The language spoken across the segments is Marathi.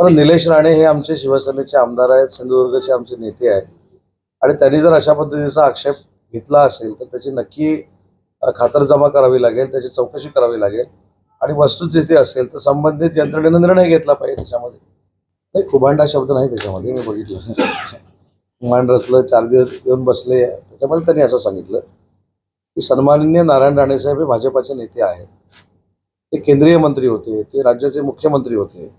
पण निलेश राणे हे आमचे शिवसेनेचे आमदार आहेत सिंधुदुर्गचे आमचे नेते आहेत. आणि त्यांनी जर अशा पद्धतीचा आक्षेप घेतला असेल तर त्याची नक्की खातरजमा करावी लागेल त्याची चौकशी करावी लागेल. आणि वस्तुस्थिती असेल तर संबंधित यंत्रणेनं निर्णय घेतला पाहिजे त्याच्यामध्ये. नाही खुभांडा शब्द नाही त्याच्यामध्ये मी बघितलं. मान रचलं चार दिवस येऊन बसले त्याच्यामध्ये त्यांनी असं सांगितलं की सन्माननीय नारायण राणेसाहेब हे भाजपाचे नेते आहेत. ते केंद्रीय मंत्री होते ते राज्याचे मुख्यमंत्री होते.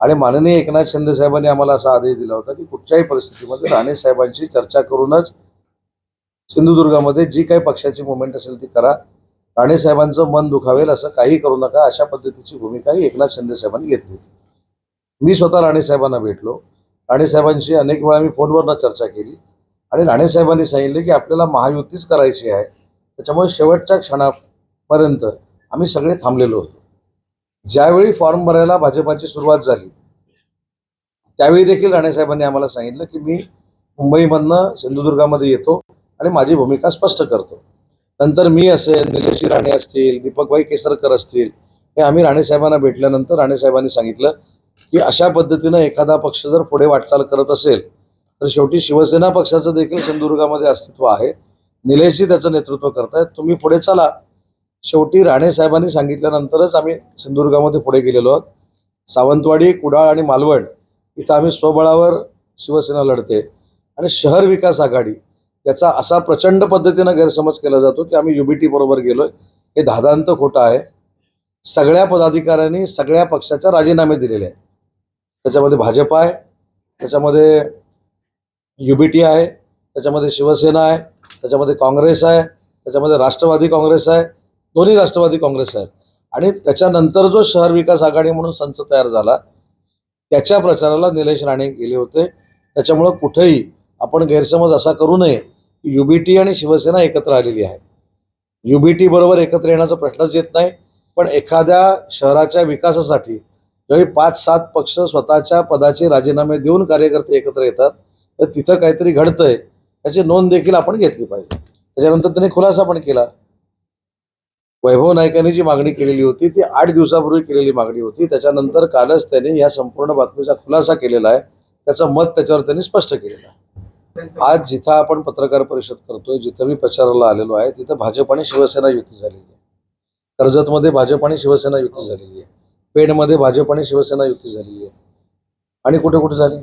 आणि माननीय एकनाथ शिंदे साहेबांनी आम्हाला असा आदेश दिला होता की कुठच्याही परिस्थितीमध्ये राणे साहेबांशी चर्चा करूनच सिंधुदुर्गामध्ये जी काही पक्षाची मुवमेंट असेल ती करा. राणे साहेबांचं मन दुखावेल असं काही करू नका. अशा पद्धतीची भूमिकाही एकनाथ शिंदे साहेबांनी घेतली होती. मी स्वतः राणे साहेबांना भेटलो. राणे साहेबांशी अनेक वेळा मी फोनवरनं चर्चा केली. आणि राणे साहेबांनी सांगितले की आपल्याला महायुतीच करायची आहे. त्याच्यामुळे शेवटच्या क्षणापर्यंत आम्ही सगळे थांबलेलो होतो. ज्यावेळी फॉर्म भरायला भाजपाची सुरुवात झाली त्यावेळी देखील राणेसाहेबांनी आम्हाला सांगितलं की मी मुंबईमधनं सिंधुदुर्गामध्ये येतो आणि माझी भूमिका स्पष्ट करतो. नंतर मी असेल निलेश राणे असतील दीपकभाई केसरकर असतील हे आम्ही राणेसाहेबांना भेटल्यानंतर राणेसाहेबांनी सांगितलं की अशा पद्धतीनं एखादा पक्ष जर पुढे वाटचाल करत असेल तर शेवटी शिवसेना पक्षाचं देखील सिंधुदुर्गामध्ये अस्तित्व आहे. निलेशजी त्याचं नेतृत्व करतायत तुम्ही पुढे चला. शेवटी राणे साहेबांनी सांगितल्यानंतरच आम्ही सिंधुदुर्गामध्ये पुढे गेलेलो आहोत. सावंतवाडी कुडाळ आणि मालवण इथं आम्ही स्वबळावर शिवसेना लढते. आणि शहर विकास आघाडी याचा असा प्रचंड पद्धतीनं गैरसमज केला जातो की आम्ही युबीटी बरोबर गेलोय. हे धादांत खोटं आहे. सगळ्या पदाधिकाऱ्यांनी सगळ्या पक्षाच्या राजीनामे दिलेले आहेत. त्याच्यामध्ये भाजप आहे त्याच्यामध्ये युबीटी आहे त्याच्यामध्ये शिवसेना आहे त्याच्यामध्ये काँग्रेस आहे त्याच्यामध्ये राष्ट्रवादी काँग्रेस आहे दोन्ही राष्ट्रवादी काँग्रेस आहेत. आणि त्याच्यानंतर जो शहर विकास आघाडी म्हणून संच तयार झाला त्याच्या प्रचाराला निलेश राणे गेले होते. त्याच्यामुळं कुठेही आपण गैरसमज असा करू नये की युबीटी आणि शिवसेना एकत्र आलेली आहे. युबीटी बरोबर एकत्र येण्याचा प्रश्नच येत नाही पण एखाद्या शहराच्या विकासासाठी ज्यावेळी पाच सात पक्ष स्वतःच्या पदाचे राजीनामे देऊन कार्यकर्ते एकत्र येतात तर तिथं काहीतरी घडतंय त्याची नोंद देखील आपण घेतली पाहिजे. त्याच्यानंतर त्यांनी खुलासा पण केला. वैभव नाईकांनी जी मागणी केलेली होती ती आठ दिवसापूर्वी केलेली मागणी होती. त्याच्यानंतर कालच त्यांनी या संपूर्ण बातमीचा खुलासा केलेला आहे. त्याचं मत त्याच्यावर त्यांनी स्पष्ट केलेलं आहे. आज जिथं आपण पत्रकार परिषद करतोय जिथं मी प्रचाराला आलेलो आहे तिथं भाजप आणि शिवसेना युती झालेली आहे. कर्जतमध्ये भाजप आणि शिवसेना युती झालेली आहे. पेणमध्ये भाजप आणि शिवसेना युती झालेली आहे. आणि कुठे कुठे झाली?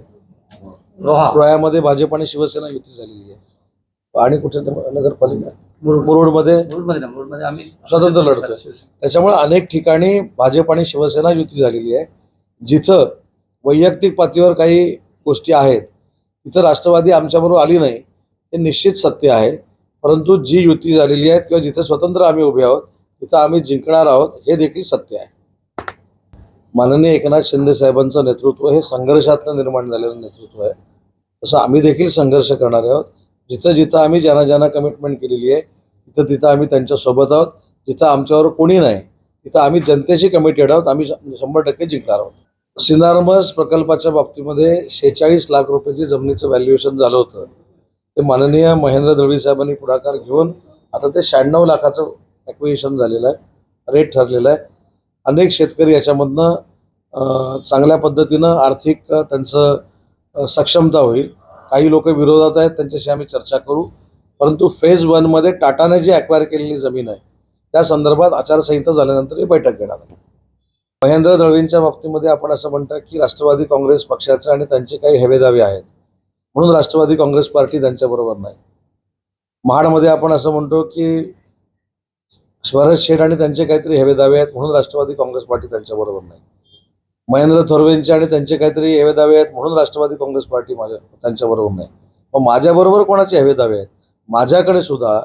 रोहा. रोह्यामध्ये भाजप आणि शिवसेना युती झालेली आहे. आणि कुठे नगरपालिका मुरुड. मुरुडमध्ये स्वतंत्र लढतोय. त्याच्यामुळे अनेक ठिकाणी भाजप आणि शिवसेना युती झालेली आहे जिथं वैयक्तिक पातळीवर काही गोष्टी आहेत. तिथं राष्ट्रवादी आमच्याबरोबर आली नाही हे निश्चित सत्य आहे. परंतु जी युती झालेली आहे किंवा जिथं स्वतंत्र आम्ही उभे आहोत तिथं आम्ही जिंकणार आहोत हे देखील सत्य आहे. माननीय एकनाथ शिंदे साहेबांचं नेतृत्व हे संघर्षातनं निर्माण झालेलं नेतृत्व आहे. तसं आम्ही देखील संघर्ष करणार आहोत. जिथं जिथं आम्ही ज्यांना ज्यांना कमिटमेंट केलेली आहे तिथं तिथं आम्ही त्यांच्यासोबत आहोत. जिथं आमच्यावर कोणी नाही तिथं आम्ही जनतेशी कमिटेड आहोत. आम्ही श- शंभर टक्के जिंकणार आहोत. सिनारमस प्रकल्पाच्या बाबतीमध्ये शेहेचाळीस लाख रुपयाची जमिनीचं व्हॅल्युएशन झालं होतं. ते माननीय महेंद्र दळवी साहेबांनी पुढाकार घेऊन आता ते शहाण्णव लाखाचं ॲक्विएशन झालेलं आहे रेट ठरलेलं आहे. अनेक शेतकरी याच्यामधनं चांगल्या पद्धतीनं आर्थिक त्यांचं सक्षमता होईल. काही लोक विरोधात आहेत त्यांच्याशी आम्ही चर्चा करू. परंतु फेज वनमध्ये टाटाने जी ॲक्वायर केलेली जमीन आहे त्या संदर्भात आचारसंहिता झाल्यानंतर ही बैठक घेणार आहे महेंद्र दळवींच्या बाबतीमध्ये आपण असं म्हणतो की राष्ट्रवादी काँग्रेस पक्षाचे आणि त्यांचे काही हेवेदावे आहेत. म्हणून राष्ट्रवादी काँग्रेस पार्टी त्यांच्याबरोबर नाही. महाडमध्ये आपण असं म्हणतो की स्वरज शेठ आणि त्यांचे काहीतरी हेवेदावे आहेत म्हणून राष्ट्रवादी काँग्रेस पार्टी त्यांच्याबरोबर नाही. महेंद्र थोरवेंचे आणि त्यांचे काहीतरी हेवेदावे आहेत म्हणून राष्ट्रवादी काँग्रेस पार्टी माझ्या त्यांच्याबरोबर नाही. मग माझ्याबरोबर कोणाचे हेवेदावे आहेत? माझ्याकडे सुद्धा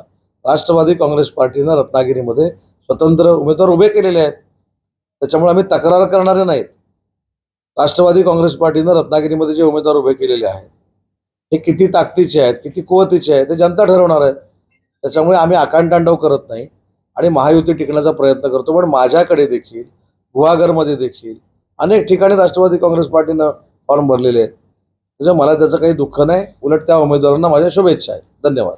राष्ट्रवादी काँग्रेस पार्टीनं रत्नागिरीमध्ये स्वतंत्र उमेदवार उभे केलेले आहेत. त्याच्यामुळे आम्ही तक्रार करणारे नाहीत. राष्ट्रवादी काँग्रेस पार्टीनं रत्नागिरीमध्ये जे उमेदवार उभे केलेले आहेत हे किती ताकदीचे आहेत किती कुवतीचे आहेत ते जनता ठरवणार आहेत. त्याच्यामुळे आम्ही आकांतांडव करत नाही आणि महायुती टिकण्याचा प्रयत्न करतो. पण माझ्याकडे देखील गुहागरमध्ये देखील अनेक ठिकाणी राष्ट्रवादी काँग्रेस पार्टीनं फॉर्म भरलेले आहेत. त्याच्यामुळे मला त्याचं काही दुःख नाही. उलट त्या उमेदवारांना माझ्या शुभेच्छा आहेत. धन्यवाद.